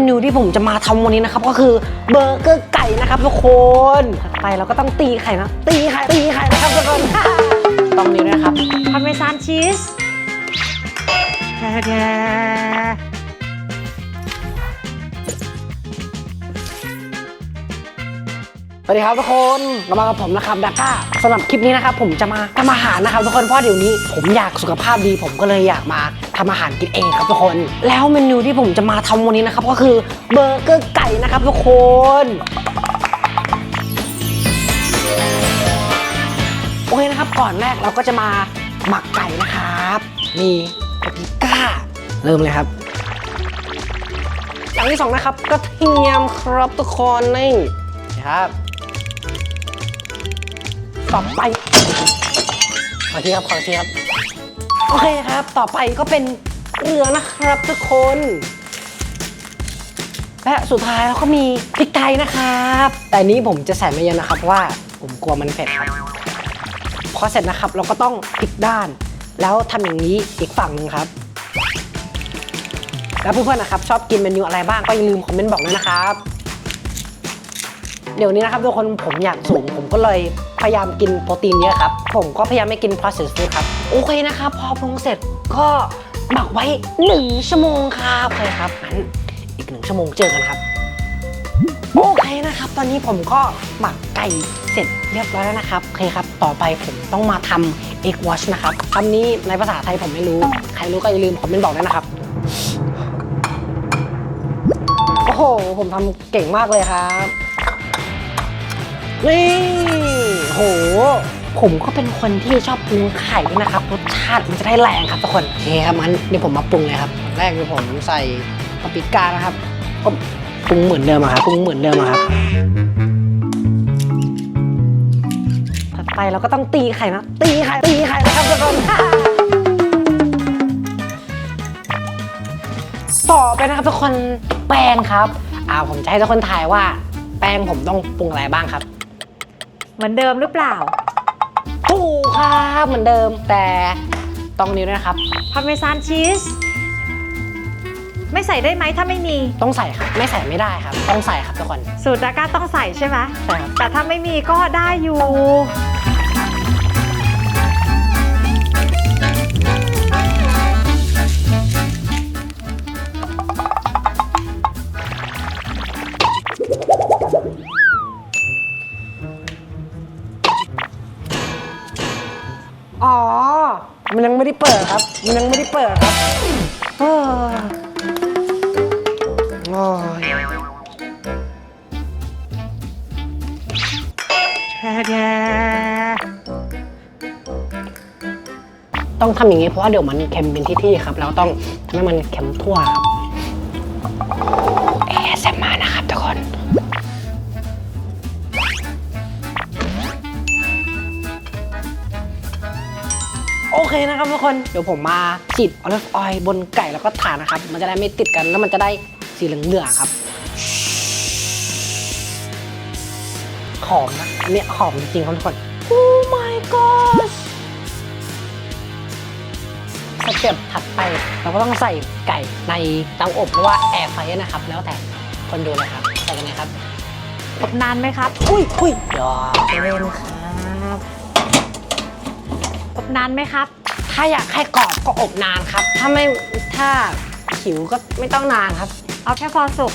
มนูที่ผมจะมาทำวันนี้นะครับก็คือเบอร์เกอร์ไก่นะครับทุกคนถัดไปเราก็ต้องตีไข่นะ ตีไข่ตีไข่นะครับทุกคนต้องนี้ด้วยนะครับพาร์เมซานชีส สวัสดีครับทุกคนกลับมากับผมนะครับดาก้าสำหรับคลิปนี้นะครับผมจะมาทำอาหารนะครับทุกคนเพราะเดี๋ยวนี้ผมอยากสุขภาพดี ผมก็เลยอยากมาทำอาหารกินเองครับทุกคน แล้วเมนูที่ผมจะมาทำวันนี้นะครับก็คือเบอร์เกอร์ไก่นะครับทุกคนโอเคนะครับก่อนแรกเราก็จะมาหมักไก่นะครับมีปาปริก้า เริ่มเลยครับอย่างที่สองนะครับกระเทียมครับทุกคนนี่นะครับ ต่อไป ขอทีครับ ขอทีครับ โอเคครับ ต่อไปก็เป็นเกลือนะครับทุกคน และสุดท้ายเราก็มีพริกไทยนะครับ แต่อันนี้ผมจะใส่ไม่เยอะนะครับเพราะว่าผมกลัวมันเผ็ดครับ พอเสร็จนะครับเราก็ต้องพลิกด้าน แล้วทำอย่างนี้อีกฝั่งหนึ่งครับ แล้วเพื่อนๆนะครับ ชอบกินเมนูอะไรบ้างก็อย่าลืมคอมเมนต์บอกด้วยนะครับ เดี๋ยวนี้นะครับทุกคนผมอยากสูงผมก็เลยพยายามกินโปรตีนเยอะครับ ผมก็พยายามไม่กิน processed food ครับ โอเคนะครับ พอปรุงเสร็จก็หมักไว้ 1 ชั่วโมงครับโอเคครับงั้นอีกหนึ่งชั่วโมงเจอกันครับ โอเคนะครับ ตอนนี้ผมก็หมักไก่เสร็จเรียบร้อยแล้วนะครับโอเคครับ ต่อไปผมต้องมาทำ egg wash นะครับคำนี้ในภาษาไทยผมไม่รู้ ใครรู้ก็อย่าลืมคอมเมนต์บอกด้วยนะครับ โอ้โห ผมทำเก่งมากเลยครับ นี่โห ผมก็เป็นคนที่ชอบปรุงไข่ด้วยนะครับ รสชาติมันจะได้แรงครับทุกคน โอเคครับงั้นเดี๋ยวผมมาปรุงเลยครับ แรกเดี๋ยวผมใส่ปาปริก้านะครับก็ปรุงเหมือนเดิมอะครับปรุงเหมือนเดิมอะครับถัดไปเราก็ต้องตีไข่นะ ตีไข่ ตีไข่นะครับทุกคนต่อไปนะครับทุกคนแป้งครับ อ่าผมจะให้ทุกคนทายว่า แป้งผมต้องปรุงอะไรบ้างครับ เหมือนเดิมหรือเปล่าถูกครับเหมือนเดิมแต่ต้องนี้ด้วยนะครับพาร์เมซานชีสไม่ใส่ได้ไหมถ้าไม่มี ต้องใส่ครับ ไม่ใส่ไม่ได้ครับ ต้องใส่ครับทุกคน สูตรดาก้าต้องใส่ใช่ไหมใช่ครับแต่ถ้าไม่มีก็ได้อยู่ อ๋อ มันยังไม่ได้เปิดครับ มันยังไม่ได้เปิดครับเอ้อโอ้ยต้องทำอย่างนี้เพราะว่าเดี๋ยวมันเค็มเป็นที่ๆครับ แล้วต้องทำให้มันเค็มทั่วครับ นะครับทุกคน เดี๋ยวผมมาฉีดออลิฟออยล์บนไก่แล้วก็ทานนะครับ มันจะได้ไม่ติดกันแล้วมันจะได้สีเหลืองๆครับ หอมนะอันเนี่ยหอมจริงๆครับทุกคนโอ้ my god สเต็ปถัดไปเราก็ต้องใส่ไก่ในเตาอบหรือว่าแอร์ไฟนะครับ แล้วแต่คนดูเลยครับใส่กันเลยครับอบนานไหมครับ อุ้ยอุ้ยหยอกเล่นครับอบนานไหมครับ ถ้าอยากให้กรอบก็อบนานครับ ถ้าไม่ถ้าหิวก็ไม่ต้องนานครับ เอาแค่พอสุก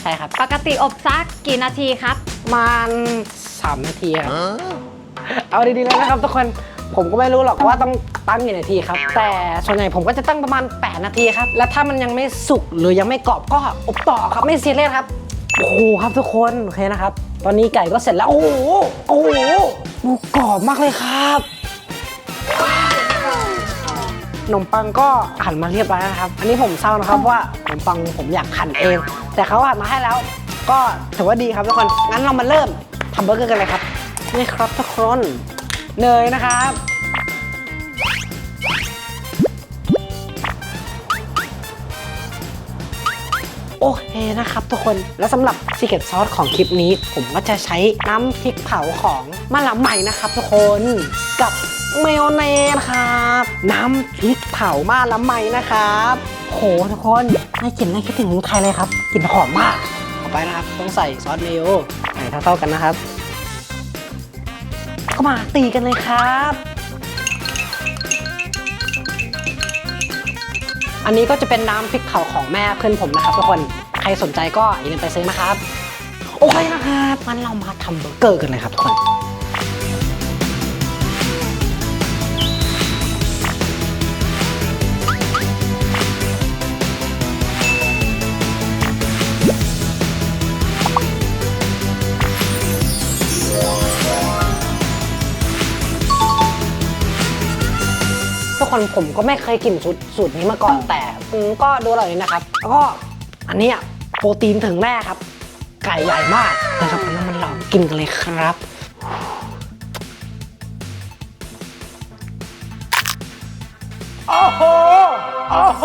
ใช่ครับ ปกติอบซักกี่นาทีครับประมาณสามนาทีครับ เอาดีๆเลยนะครับทุกคน ผมก็ไม่รู้หรอกว่าต้องตั้งกี่นาทีครับ แต่ส่วนใหญ่ผมก็จะตั้งประมาณ 8 นาทีครับ แล้วถ้ามันยังไม่สุกหรือยังไม่กรอบก็อบต่อครับไม่ซีเรียสครับ โอ้โหครับทุกคน โอเคนะครับ ตอนนี้ไก่ก็เสร็จแล้ว โอ้โห โอ้โหดูกรอบมากเลยครับข นมปังก็หั่นมาเรียบร้อยแล้วนะครับ อันนี้ผมเศร้านะครับว่าขนมปังผมอยากหั่นเอง แต่เขาหั่นมาให้แล้ว ก็ถือว่าดีครับทุกคน งั้นเรามาเริ่มทำเบอร์เกอร์กันเลยครับ นี่ครับทุกคนเนยนะครับโอเคนะครับทุกคนแล้วสำหรับซีเ r ตซอสของคลิปนี้ ผมก็จะใช้น้ำพริกเผาของมะละใหม่นะครับทุกคนกับ เมยองเนสครับ น้ำพริกเผามาละใหม่นะครับ โหทุกคนได้กลิ่นน่าคิดถึงเมืองไทยเลยครับกลิ่นหอมมากต่อไปนะครับ ต้องใส่ซอสเมโยใส่เท่าๆกันนะครับ ก็มาตีกันเลยครับ อันนี้ก็จะเป็นน้ำพริกเผาของแม่เพื่อนผมนะครับทุกคนใครสนใจก็อย่าลืมไปซื้อนะครับ โอเคนะครับงั้นเรามาทำเบอร์เกอร์กันเลยครับทุกคน คนผมก็ไม่เคยกินสูตรสูตรนี้มาก่อนแต่อืมก็ดูอร่อยดีนะครับ แล้วก็อันเนี้ยโปรตีนถึงแม่ครับ ไก่ใหญ่มากนะครับงั้นมันลองกินกันเลยครับ โอ้โห โอ้โห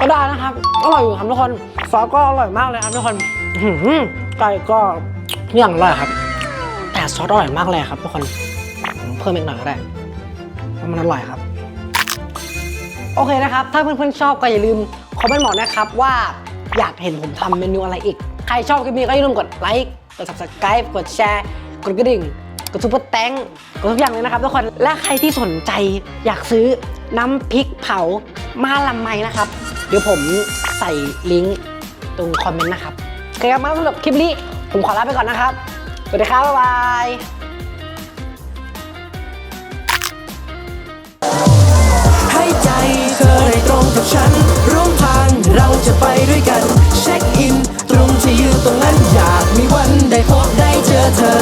ก็ได้นะครับ อร่อยอยู่ครับทุกคน ซอสก็อร่อยมากเลยครับทุกคนอื้อหือไก่ก็อย่างอร่อยครับ แต่ซอสอร่อยมากเลยครับทุกคน เพิ่มอีกหน่อยก็ได้ มันอร่อยครับ โอเคนะครับ ถ้าเพื่อนๆชอบก็อย่าลืมคอมเมนต์บอกนะครับว่าอยากเห็นผมทำเมนูอะไรอีก ใครชอบคลิปนี้ก็อย่าลืมกดไลค์กด subscribe กดแชร์ กดกระดิ่ง กดซุปเปอร์แตงกดทุกอย่างเลยนะครับทุกคน และใครที่สนใจอยากซื้อน้ำพริกเผามาลำไมนะครับ เดี๋ยวผมใส่ลิงก์ตรงคอมเมนต์นะครับโอเคครับมาสำหรับคลิปนี้ ผมขอลาไปก่อนนะครับ สวัสดีครับ บ๊ายบาย ให้ใจเธอตรงกับฉัน ร่วมทางเราจะไปด้วยกัน เช็คอิน ตรงที่ยืนตรงนั้นอยากมีวันไดพบไดเจอเธอ